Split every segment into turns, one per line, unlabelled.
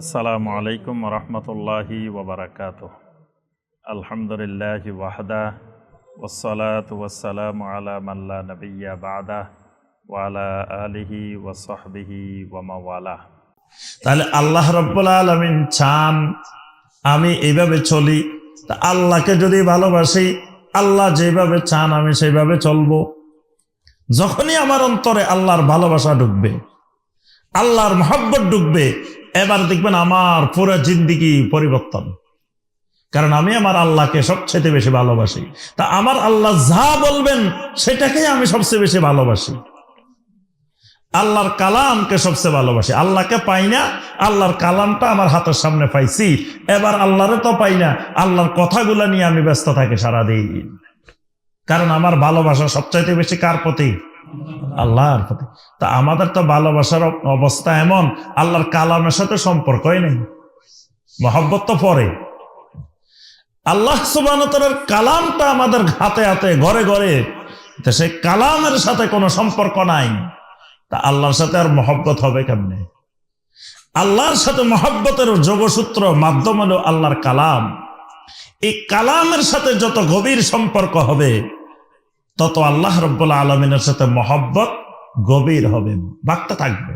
আসসালামু আলাইকুম রহমতুল্লাহি ওবরাকাত আলহামদুলিল্লাহ ওয়াহদা ওসলাত ওয়াসালাম আলা মাল্লা নবিয়া বাদা ওয়ালা আলিহি ওয়াসহবিহি ওয়ামাওয়ালা
তাহলে আল্লাহ রব্বুল আলমিন চান আমি এইভাবে চলি, তা আল্লাহকে যদি ভালোবাসি, আল্লাহ যেভাবে চান আমি সেইভাবে চলবো। যখনই আমার অন্তরে আল্লাহর ভালোবাসা ঢুকবে, আল্লাহর মহব্বত ঢুকবে এবার দেখবেন আমার পুরো জিন্দিগি পরিবর্তন। কারণ আমি আমার আল্লাহকে সবচেয়ে বেশি ভালোবাসি। তা আমার আল্লাহ যা বলবেন, সেটাকেই আমি সবচেয়ে বেশি ভালোবাসি। আল্লাহর কালামকে সবচেয়ে ভালোবাসি। আল্লাহকে পাই না, আল্লাহর কালামটা আমার হাতের সামনে পাইছি। এবার আল্লাহরে তো পাই না, আল্লাহর কথাগুলো নিয়ে আমি ব্যস্ত থাকি সারাদিন। কারণ আমার ভালোবাসা সবচাইতে বেশি কার প্রতি? আল্লাহর প্রতি। তা আমাদের তো ভালোবাসার অবস্থা এমন, আল্লাহর কালামের সাথে সম্পর্কই নেই। মহব্বত তো পরে। আল্লাহ সুবানতরের কালামটা আমাদের হাতে হাতে, ঘরে ঘরে, তা সেই কালামের সাথে কোনো সম্পর্ক নাই। তা আল্লাহর সাথে আর মহব্বত হবে কেমনে? আল্লাহর সাথে মহব্বতের যোগসূত্র, মাধ্যম হলো আল্লাহর কালাম। এই কালামের সাথে যত গভীর সম্পর্ক হবে তত আল্লাহ রব্বুল্লা আলমিনের সাথে মহব্বত গভীর হবে বার্তা থাকবে।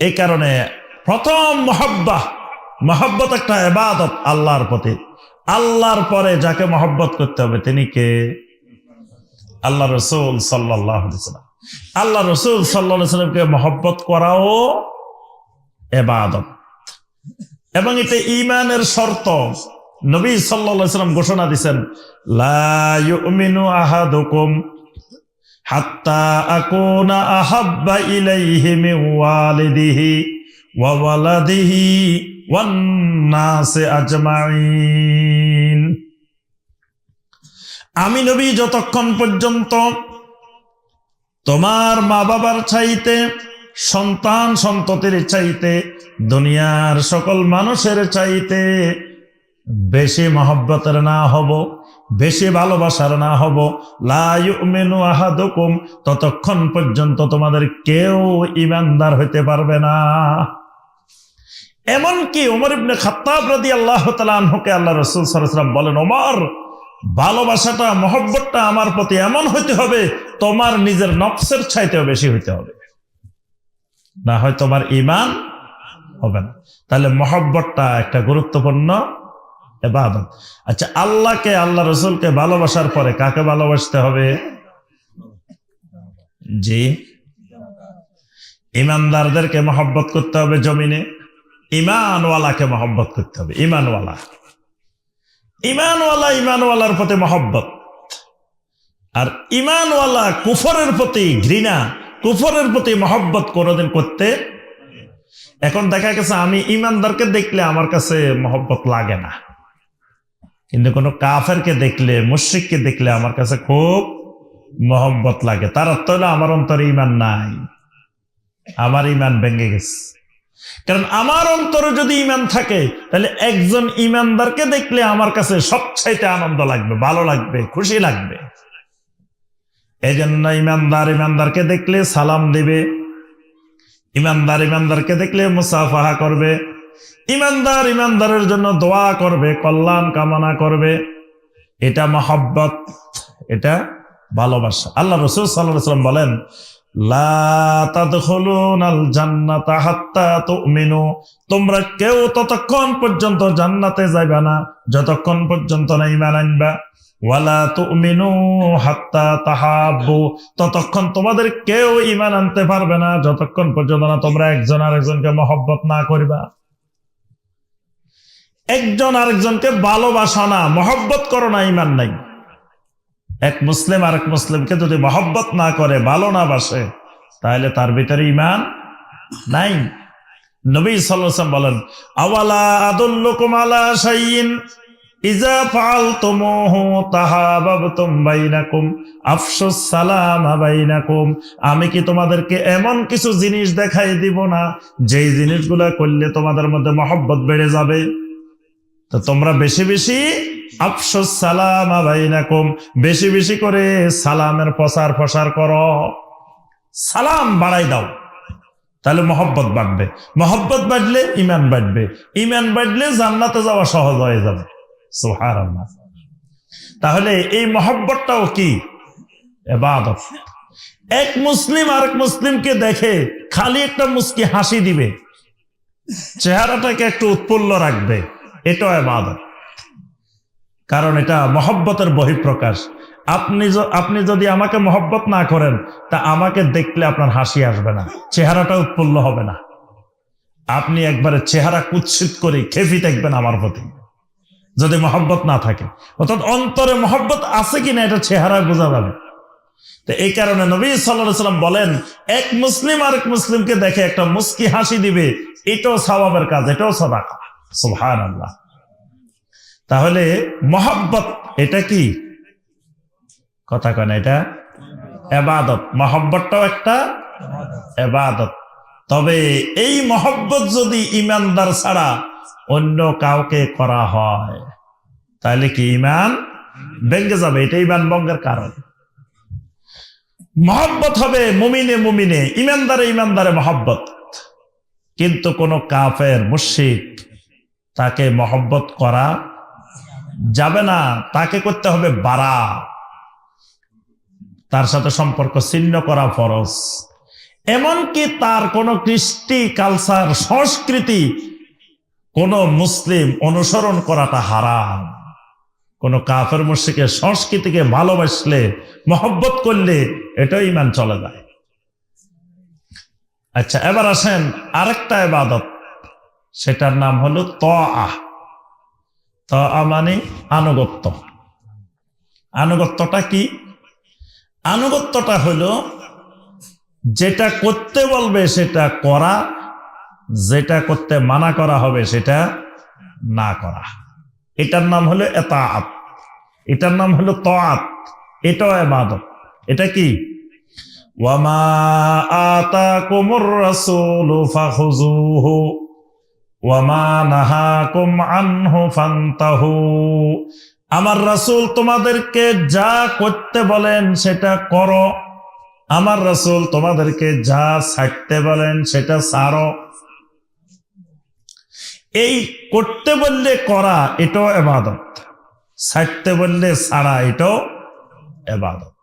এই কারণে প্রথম মহব্বা মহব্বত একটা এবাদত আল্লাহর প্রতি। আল্লাহর পরে যাকে মহব্বত করতে হবে, তিনি কে? আল্লাহ রসুল সাল্লাম। আল্লাহ রসুল সাল্লা সাল্লামকে মহব্বত করাও এবাদত এবং এটা ইমানের শর্ত নবী সাল্লা সাল্লাম ঘোষণা দিচ্ছেন হাত্তা আহাব্বা আমি নবী যতক্ষণ পর্যন্ত তোমার মা বাবার চাইতে, সন্তান সন্ততির চাইতে, দুনিয়ার সকল মানুষের চাইতে বেশি মহব্বতের না হব, বেশি ভালোবাসার না হব। লাইমেনু আহাদুকুম, ততক্ষণ পর্যন্ত তোমাদের কেউ ইমানদার হইতে পারবে না। এমনকি ওমর ইবনে খাত্তাব রাদি আল্লাহ তালকে আল্লাহ রসুল সরাসলাম বলেন ওমর ভালোবাসাটা, মহব্বতটা আমার প্রতি এমন হইতে হবে, তোমার নিজের নফসের চাইতেও বেশি হইতে হবে। না হয় তোমার ইমান হবে না। তাহলে মহব্বতটা একটা গুরুত্বপূর্ণ এবাদত আচ্ছা আল্লাহকে, আল্লাহ রসুলকে ভালোবাসার পরে কাকে ভালোবাসতে হবে? জি। ইমানদারদেরকে মহব্বত করতে হবে জমিনে। ইমানওয়ালাকে মহব্বত করতে হবে। ইমানওয়ালা। ইমানওয়ালা ইমানওয়ালার প্রতি মহব্বত। আর ইমানওয়ালা কুফরের প্রতি ঘৃণা, কুফরের প্রতি মহব্বত কোনোদিন করতে এখন দেখা গেছে আমি ইমানদারকে দেখলে আমার কাছে মহব্বত লাগে না। কিন্তু কোনো কাফেরকে দেখলে, মুশ্রিককে দেখলে আমার কাছে খুব মহব্বত লাগে। তার অর্থ হলো আমার অন্তরে ইমান নাই। আমার ইমান ভেঙে গেছে। কারণ আমার অন্তরে যদি ইমান থাকে, তাহলে একজন ইমানদারকে দেখলে আমার কাছে সবচাইতে আনন্দ লাগবে, ভালো লাগবে, খুশি লাগবে। এই জন্য ইমানদার ইমানদারকে দেখলে সালাম দিবে। ইমানদার ইমানদারকে দেখলে মুসাফাহা করবে। ইমানদার ইমানদারের জন্য দোয়া করবে, কল্যাণ কামনা করবে। এটা মহব্বত, এটা ভালোবাসা। আল্লাহ রসুল সাল্লাম বলেন তোমরা কেউ ততক্ষণ পর্যন্ত জান্নাতে না, যতক্ষণ পর্যন্ত না ইমান আনবা। ওয়ালা তুমিনু হাত্তা তাহাব্বু। ততক্ষণ তোমাদের কেউ ইমান আনতে পারবে না, যতক্ষণ পর্যন্ত না তোমরা একজন আরেকজনকে মহব্বত না করবা। একজন আরেকজনকে ভালোবাসা না, মহব্বত করো না, ইমান নাই। এক মুসলিম আরেক মুসলিমকে যদি মহব্বত না করে, ভালো না বাসে, তাহলে তার ভিতরে ইমান নাই। নবী সাল্লাম বলেন, আওয়ালা আদুল্লুকুম আলা শাইইন? আফসুস সালাম আমি কি তোমাদেরকে এমন কিছু জিনিস দেখাই দিব না? যেই জিনিসগুলা করলে তোমাদের মধ্যে মহব্বত বেড়ে যাবে। তো তোমরা বেশি বেশি আফসোস সালাম আবাইনাকুম বেশি বেশি করে সালামের প্রসার প্রসার করো। সালাম বাড়াই দাও। তাহলে মহব্বত বাড়বে। মহব্বত বাড়লে ইমান বাড়বে। ইমান বাড়লে জান্নাতে যাওয়া সহজ হয়ে যাবে। সোহার তাহলে এই মহব্বতটাও কি? এক মুসলিম আরেক মুসলিমকে দেখে খালি একটা মুসকি হাসি দিবে। চেহারাটাকে একটু উৎফুল্ল রাখবে। এটাও এবাদত কারণ এটা মহব্বতের বহিঃপ্রকাশ। আপনি আপনি যদি আমাকে মহব্বত না করেন, তা আমাকে দেখলে আপনার হাসি আসবে না চেহারাটা উৎফুল্ল হবে না। আপনি একবারে চেহারা কুৎসিত করে খেপি দেখবেন আমার প্রতি। যদি মহব্বত না থাকে। অর্থাৎ অন্তরে মহব্বত আছে কিনা এটা চেহারা বোঝা যাবে। তো এই কারণে নবী সাল্লাহ সাল্লাম বলেন, এক মুসলিম আরেক মুসলিমকে দেখে একটা মুস্কি হাসি দিবে, এটাও সওয়াবের কাজ, এটাও সদাকা। সুবহান আল্লাহ তাহলে মহব্বত এটা কি? কথা কেন এটা? এবাদত। মহব্বতটাও একটা এবাদত। তবে এই মহব্বত যদি ইমানদার ছাড়া অন্য কাউকে করা হয়, তাহলে কি ইমান ভেঙ্গে যাবে? এটা ইমান ভঙ্গের কারণ। মহব্বত হবে মুমিনে মুমিনে, ইমানদারে ইমানদারে মহব্বত। কিন্তু কোন কাফের মুশিক তাকে মহব্বত করা যাবে না, তাকে করতে হবে বাড়া তার সাথে সম্পর্ক ছিন্ন করা ফরজ। এমনকি তার কোনো কৃষ্টি, কালচার, সংস্কৃতি কোন মুসলিম অনুসরণ করাটা হারাম। কোন কাফের মুশিকের সংস্কৃতিকে ভালোবাসলে, মহব্বত করলে এটাও ইমান চলে যায়। আচ্ছা এবার আসেন আরেকটা এবাদত সেটার নাম হলো ত আহ ত মানে আনুগত্য। আনুগত্যটা কি? আনুগত্যটা হলো যেটা করতে বলবে সেটা করা, যেটা করতে মানা করা হবে সেটা না করা। এটার নাম হলো এতাআত। এটার নাম হলো তাআত। এটাও ইবাদত এটা কি? ওয়ামা আতা আতাকুমুর রাসূলু ফাখুযুহু। আমার রাসূল তোমাদেরকে যা করতে বলেন সেটা করো। আমার রাসূল তোমাদেরকে যা ছাড়তে বলেন সেটা ছাড়ো। এই করতে বললে করা এটাও এবাদত। ছাড়তে বললে ছাড়া এটাও এবাদত।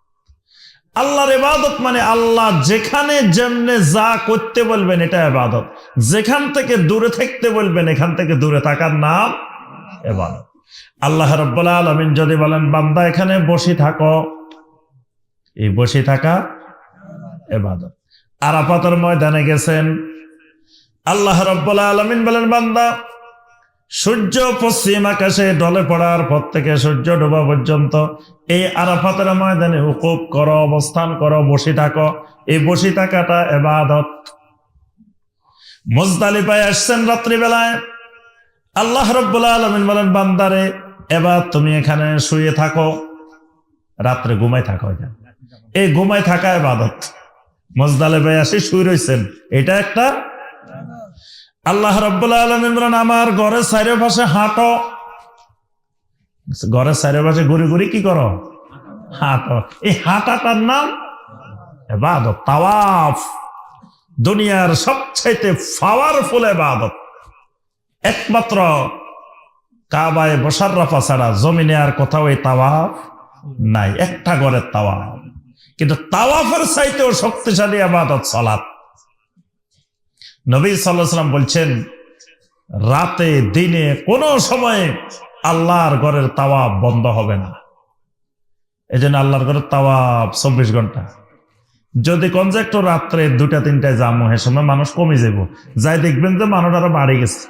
আল্লাহর এবাদত মানে আল্লাহ যেখানে যেমনে যা করতে বলবেন এটা এবাদত যেখান থেকে দূরে থাকতে বলবেন, এখান থেকে দূরে থাকার নাম এবাদত আল্লাহ রব্বুল আলমিন যদি বলেন, বান্দা, এখানে বসে থাকো। এই বসে থাকা এবাদত আরাফাতের ময়দানে গেছেন। আল্লাহ রব্বুল আলমিন বলেন, বান্দা সূর্য পশ্চিম আকাশে ডলে পড়ার পর থেকে সূর্য ডোবা পর্যন্ত। এই আরাফাতের ময়দানে উকুপ করো, অবস্থান করো, বসে থাকো। এই বসে থাকাটা এবাদত। মুজদালিফায় আসছেন রাত্রিবেলায়। আল্লাহ রব্বুল আলমিন বলেন, বান্দারে, এবার তুমি এখানে শুয়ে থাকো। রাত্রে ঘুমাই থাকো এই ঘুমাই থাকা এবাদত। মুজদালিফায় আসি শুয়ে রয়েছেন এটা একটা আল্লাহ রব্বুল্লাহ আলমিন বলেন, আমার ঘরের চারি পাশে হাঁটো। ঘরের চারি পাশে ঘুরে ঘুরে কি করো? হাঁটো। এই হাঁটাটার নাম এবাদত, তাওয়াফ। দুনিয়ার সবচাইতে পাওয়ারফুল এবাদত। একমাত্র কাবায় বসার রাফা ছাড়া জমিনে আর কোথাও এই তাওয়াফ নাই। একটা ঘরের তাওয়াফ। কিন্তু তাওয়াফের চাইতেও শক্তিশালী আবাদত সালাত। নবী সাল্লাম বলছেন, রাতে, দিনে কোনো সময়ে আল্লাহর ঘরের তাওয়াব বন্ধ হবে না। এই জন্য আল্লাহর ঘরের তাওয়াব চব্বিশ ঘণ্টা। যদি কোন যে একটু রাত্রে দুটা তিনটায় যাব সে সময় মানুষ কমে যাব যাই দেখবেন যে মানুষ আরও বাড়ে গেছে।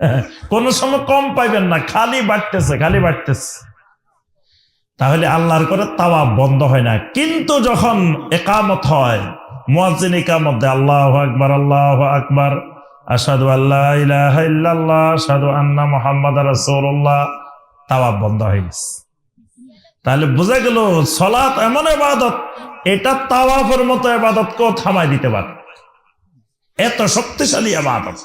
কোন সময় কম পাইবেন না, খালি বাড়তেছে খালি বাড়তেছে। তাহলে আল্লাহর করে তাওয়া বন্ধ হয় না। কিন্তু যখন একামত হয় আল্লাহু আল্লাহু আকবার। আশহাদু আল্লা ইলাহা ইল্লাল্লাহ, আশহাদু আন্না রাসূলুল্লাহ। তাওয়াব বন্ধ হয়ে গেছে। তাহলে বোঝা গেল সলাত এমন ইবাদত, এটা তাওয়াফের মতো ইবাদতকেও থামাই দিতে পারে। এত শক্তিশালী ইবাদত।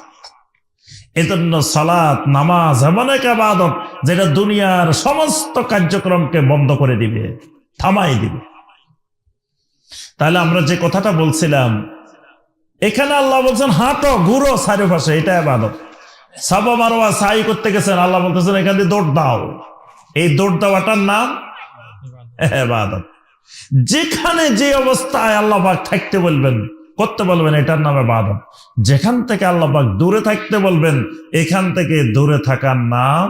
এজন্য সালাত নামাজ এমন এক আবাদত যেটা দুনিয়ার সমস্ত কার্যক্রমকে বন্ধ করে দিবে থামাই দিবে। তাহলে আমরা যে কথাটা বলছিলাম, এখানে আল্লাহ বলছেন, হাঁটো, ঘুরো চারিপাশে এটা এবাদত সাবা মারোয়া সাই করতে গেছেন, আল্লাহ বলতেছেন, এখান দৌড় দাও। এই দৌড় দেওয়াটার নাম এবাদত। যেখানে যে অবস্থায় আল্লাহ পাক থাকতে বলবেন, করতে বলবেন, এটার নামে বাদত যেখান থেকে আল্লাহ পাক দূরে থাকতে বলবেন, এখান থেকে দূরে থাকার নাম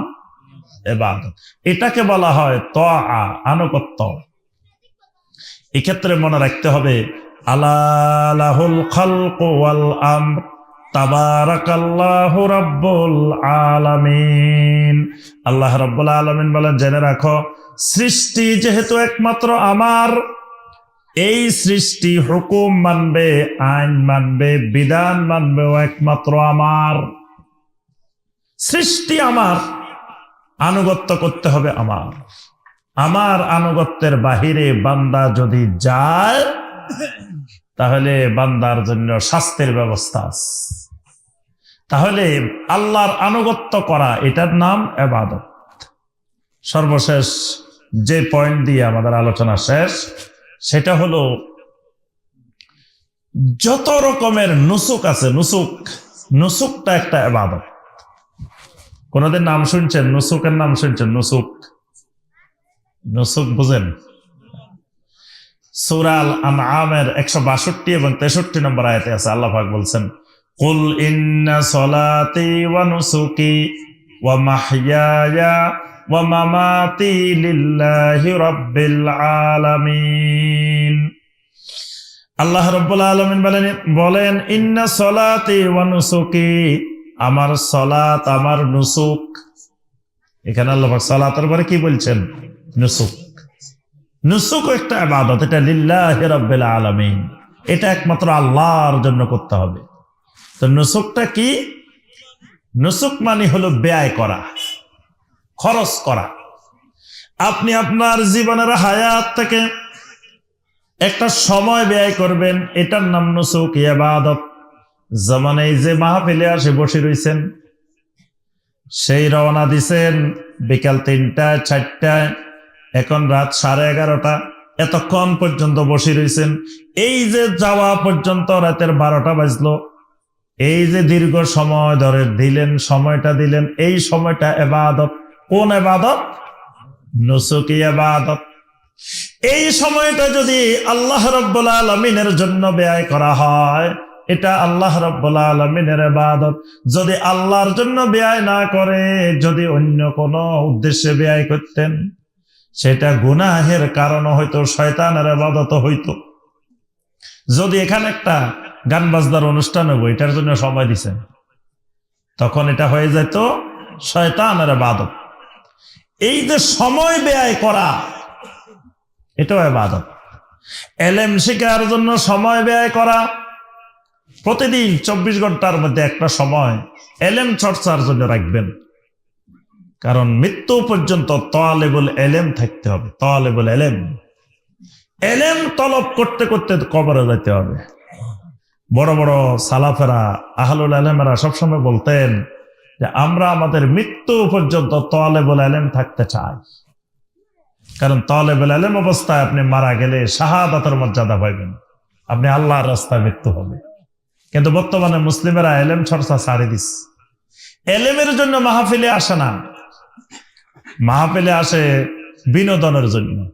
এবাদত। এটাকে বলা হয় ত আনুগত্য। এক্ষেত্রে মনে রাখতে হবে আলাহুল আলামিন। আল্লাহ রাব্বুল আলামিন বলেন, জেনে রাখো, সৃষ্টি যেহেতু একমাত্র আমার, এই সৃষ্টি হুকুম মানবে, আইন মানবে, বিধান মানবে একমাত্র আমার। সৃষ্টি আমার, আনুগত্য করতে হবে আমার। আমার আনুগত্যের বাহিরে বান্দা যদি যায়, তাহলে বান্দার জন্য শাস্তির ব্যবস্থা আছে। তাহলে আল্লাহর আনুগত্য করা, এটার নাম এবাদত। সর্বশেষ যে পয়েন্ট দিয়ে আমাদের আলোচনা শেষ, সেটা হলো, যত রকমের নুসুক আছে, নুসুক, নুসুকটা একটা এবাদত। কোনদিন নাম শুনছেন? নুসুকের নাম শুনছেন? নুসুক। বুঝেন? সুরাল আমের একশো বাষট্টি এবং তেষট্টি নম্বর আয়তে আছে, আল্লাহ বলছেন, কুল ইন্না সলাতি ওয়া নুসুকি ওয়া মাহইয়ায়া ওয়া মামাতি লিল্লাহি রাব্বিল আলামিন। আল্লাহ বলেন বলেন, ইন্না সলাতি আমার সলাত আমার নুসুক। এখানে আল্লাহ সলাতের পরে কি বলছেন? নুসুক। নুসুক একটা আবাদত এটা লিল্লাহ রব্বিল আলামিন। এটা একমাত্র আল্লাহর জন্য করতে হবে। তো নুসুকটা কি? নুসুক মানে হলো ব্যয় করা, খরচ করা। আপনি আপনার জীবনের হায়াত থেকে একটা সময় ব্যয় করবেন, এটার নাম নুসুক ইবাদত। যেমন এই যে মাহফিলে আসে, বসে রয়েছেন সেই রওনা দিছেন, বিকাল তিনটায়, চারটায়। এখন রাত সাড়ে এগারোটা। এতক্ষণ পর্যন্ত বসে রয়েছেন এই যে যাওয়া পর্যন্ত রাতের বারোটা বাজলো। এই যে দীর্ঘ সময় ধরে দিলেন, সময়টা দিলেন, এই সময়টা এবাদত। কোন এবাদত? নুসুকি এবাদত। এই সময়টা যদি আল্লাহ রব্বুল আলমিনের জন্য ব্যয় করা হয়, এটা আল্লাহ রব্বুল আলমিনের এবাদত। যদি আল্লাহর জন্য ব্যয় না করে, যদি অন্য কোনো উদ্দেশ্যে ব্যয় করতেন সেটা গুনাহের কারণ হয়তো শয়তানের আবাদত হইতো। যদি এখানে একটা গান বাজনার অনুষ্ঠান হব এটার জন্য সময় দিছেন। তখন এটা হয়ে যেত শয়তানের আবাদত। এই যে সময় ব্যয় করা, এটাও আবাদত। এলেম শিকার জন্য সময় ব্যয় করা, প্রতিদিন চব্বিশ ঘণ্টার মধ্যে একটা সময় এলেম চর্চার জন্য রাখবেন। কারণ মৃত্যু পর্যন্ত তলেবুল এলেম থাকতে হবে তলেবুল এলেম। এলেম তলব করতে করতে কবরে যেতে হবে। বড় বড় সালাফেরা, আহলুল আলেমেরা সবসময় বলতেন যে, আমরা আমাদের মৃত্যু পর্যন্ত তলেবুল এলেম থাকতে চাই। কারণ তলেবুল এলেম অবস্থায় আপনি মারা গেলে শাহাদাতের মর্যাদা পাইবেন। আপনি আল্লাহর রাস্তায় মৃত্যু হবে। কিন্তু বর্তমানে মুসলিমেরা এলেম চর্চা ছাড়ি দিস। এলেমের জন্য মাহফিলে আসে না। মাহফিলে আসে বিনোদনের জন্য।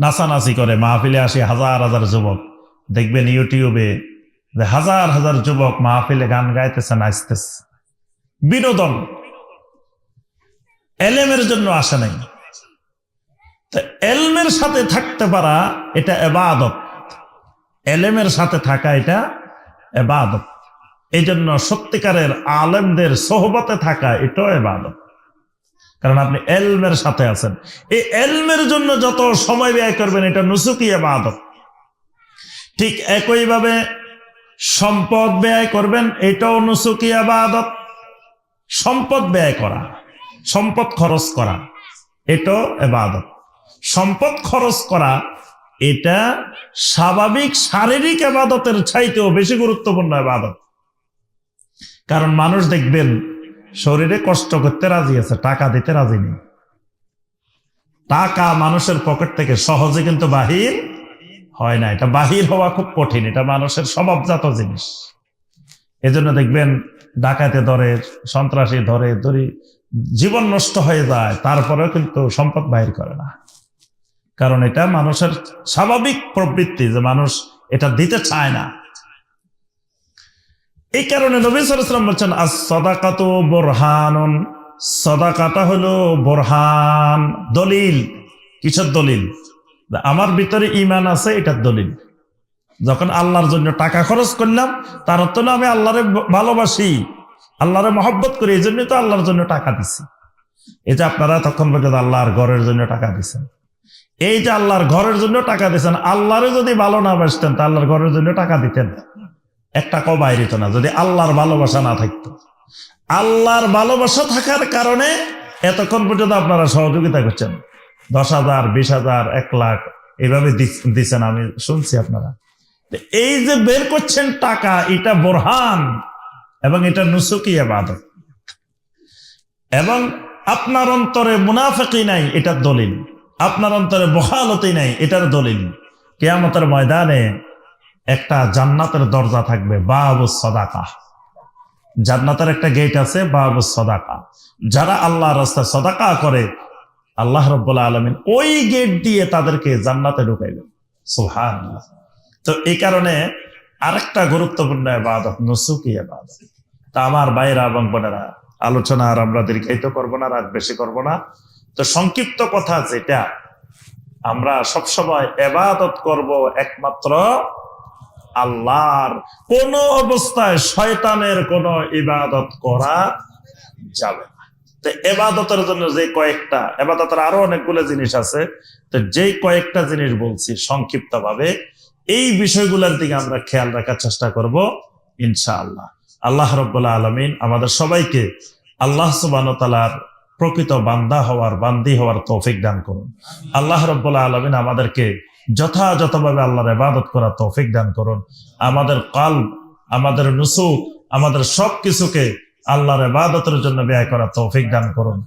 নাচানাচি করে, মাহফিলে আসে হাজার হাজার যুবক। দেখবেন ইউটিউবে যে হাজার হাজার যুবক মাহফিলে গান গাইতেছে, নাচতেছে। বিনোদন এলেমের জন্য আসে নাই। তো এলমের সাথে থাকতে পারা এটা এবাদত। এলেমের সাথে থাকা এটা এবাদত। এই জন্য সত্যিকারের আলেমদের সোহবতে থাকা এটাও এবাদত। কারণ আপনি এলমের সাথে আছেন। এই এলমের জন্য যত সময় ব্যয় করবেন, এটা নুসুকি এবাদত ঠিক একইভাবে সম্পদ ব্যয় করবেন, এটাও নুসুকি আবাদত সম্পদ ব্যয় করা, সম্পদ খরচ করা, এটাও এবাদত সম্পদ খরচ করা, এটা স্বাভাবিক শারীরিক আবাদতের চাইতেও বেশি গুরুত্বপূর্ণ আবাদত কারণ মানুষ দেখবেন শরীরে কষ্ট করতে রাজি আছে, টাকা দিতে রাজি নেই। টাকা মানুষের পকেট থেকে সহজে কিন্তু বাহির হয় না। এটা বাহির হওয়া খুব কঠিন, এটা মানুষের স্বভাবজাত জিনিস। এজন্য দেখবেন, ডাকাতে ধরে, সন্ত্রাসী ধরে ধরি জীবন নষ্ট হয়ে যায়, তারপরেও কিন্তু সম্পদ বাহির করে না। কারণ এটা মানুষের স্বাভাবিক প্রবৃত্তি যে মানুষ এটা দিতে চায় না। এই কারণে নবী সালাম বলছেন আস সদাকাত বোরহানুন। সদাকাটা হলো বোরহান, দলিল। কিসের দলিল? আমার ভিতরে ইমান আছে, এটার দলিল। যখন আল্লাহর জন্য টাকা খরচ করলাম, তার অর্থ না আমি আল্লাহরে ভালোবাসি, আল্লাহরে মহব্বত করি, এই জন্য তো আল্লাহর জন্য টাকা দিছি। এই যে আপনারা তখন পর্যন্ত আল্লাহর ঘরের জন্য টাকা দিচ্ছেন এই যে আল্লাহর ঘরের জন্য টাকা দিচ্ছেন আল্লাহরে যদি ভালো না বাসতেন, তা আল্লাহর ঘরের জন্য টাকা দিতেন এক টাকাও বাইরে না, যদি আল্লাহর ভালোবাসা না থাকতো। আল্লাহর ভালোবাসা থাকার কারণে এতক্ষণ পর্যন্ত আপনারা সহযোগিতা করছেন। দশ হাজার, বিশ হাজার, এক লাখ এইভাবে দিচ- দিচ্ছেন আমি শুনছি আপনারা। এই যে বের করছেন টাকা, এটা বোরহান এবং এটা নুসুকি আবাদত এবং আপনার অন্তরে মুনাফেকি নাই, এটার দলিল। আপনার অন্তরে বহালতি নাই, এটার দলিল। কেয়ামতের ময়দানে একটা জান্নাতের দরজা থাকবে, বাবু সদাকা। জান্নাতের একটা গেট আছে, বাবু সদাকা। যারা আল্লাহ রাস্তায় সদাকা করে, আল্লাহ রব্বুল্লাহ আলমিন ওই গেট দিয়ে তাদেরকে জান্নাতে ঢুকাইবেন সুহান তো এই কারণে আরেকটা গুরুত্বপূর্ণ এবাদত নসুকি এবাদত তা আমার ভাইয়েরা এবং বোনেরা, আলোচনা আর আমরা দীর্ঘায়িত করব না, রাত বেশি করব না। তো সংক্ষিপ্ত কথা যেটা, আমরা সবসময় এবাদত করব একমাত্র আল্লাহর কোন অবস্থায় শয়তানের কোন ইবাদত করা যাবে এবাদতের জন্য যে কয়েকটা, এবাদতের আরও অনেকগুলো জিনিস আছে। তো যেই কয়েকটা জিনিস বলছি সংক্ষিপ্ত ভাবে এই বিষয়গুলোর দিকে আমরা খেয়াল রাখার চেষ্টা করব, ইনশাআল্লাহ। আল্লাহ রব্বুল্লাহ আলমিন আমাদের সবাইকে আল্লাহ সুবান তালার প্রকৃত বান্দা হওয়ার বান্দি হওয়ার তৌফিক দান করুন। আল্লাহ রব্বুল্লাহ আলমিন আমাদেরকে যথাযথভাবে আল্লাহর ইবাদত করা তৌফিক দান করুন। আমাদের কাল আমাদের নুসুক আমাদের সব কিছুকে আল্লাহর ইবাদতের জন্য ব্যয় করা তৌফিক দান করুন।